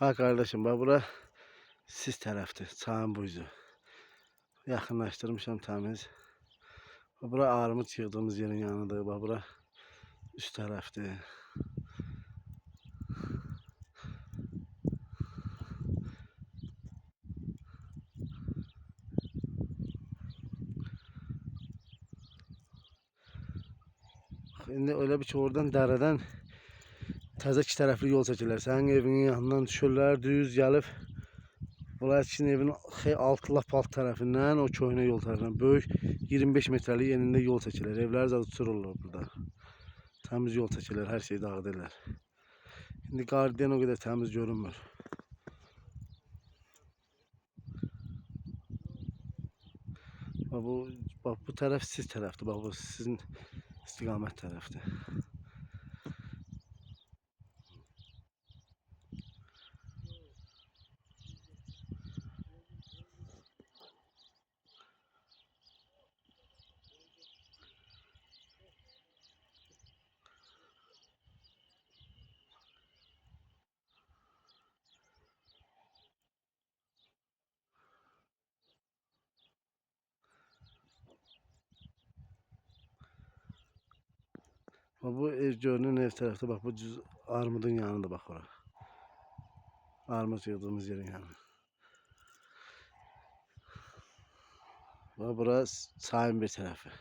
Bak kardeşim bak bura siz tarafta. Çağın buzu. Yakınlaştırmışam temiz. Bak bura armut yığdığımız yerin yanıdır. Bak bura üst tarafta. İndi öyle bir oradan dereden təzə iki tərəfli yol çəkirlər. Sənin evinin yanından düşürlər, düz gəlib Bunlar için evin xey alt lap alt tərəfindən o köhnə yol tərəfindən böyük 25 metrlik enində yol çəkirlər. Evləri də uçururlar burada. Təmiz yol çəkirlər, hər şeyi dağıdırlar. İndi qardiyan o qədər təmiz görünmür. Bax bu bax bu tərəf siz tərəfdir. Bax bu sizin istiqamət tərəfdir. Bax bu görünən ev tərəfdə bax bu cüz armudun yanında bax ora. Armud yığdığımız yerin yanı. Bax bura çayın bir tərəfi.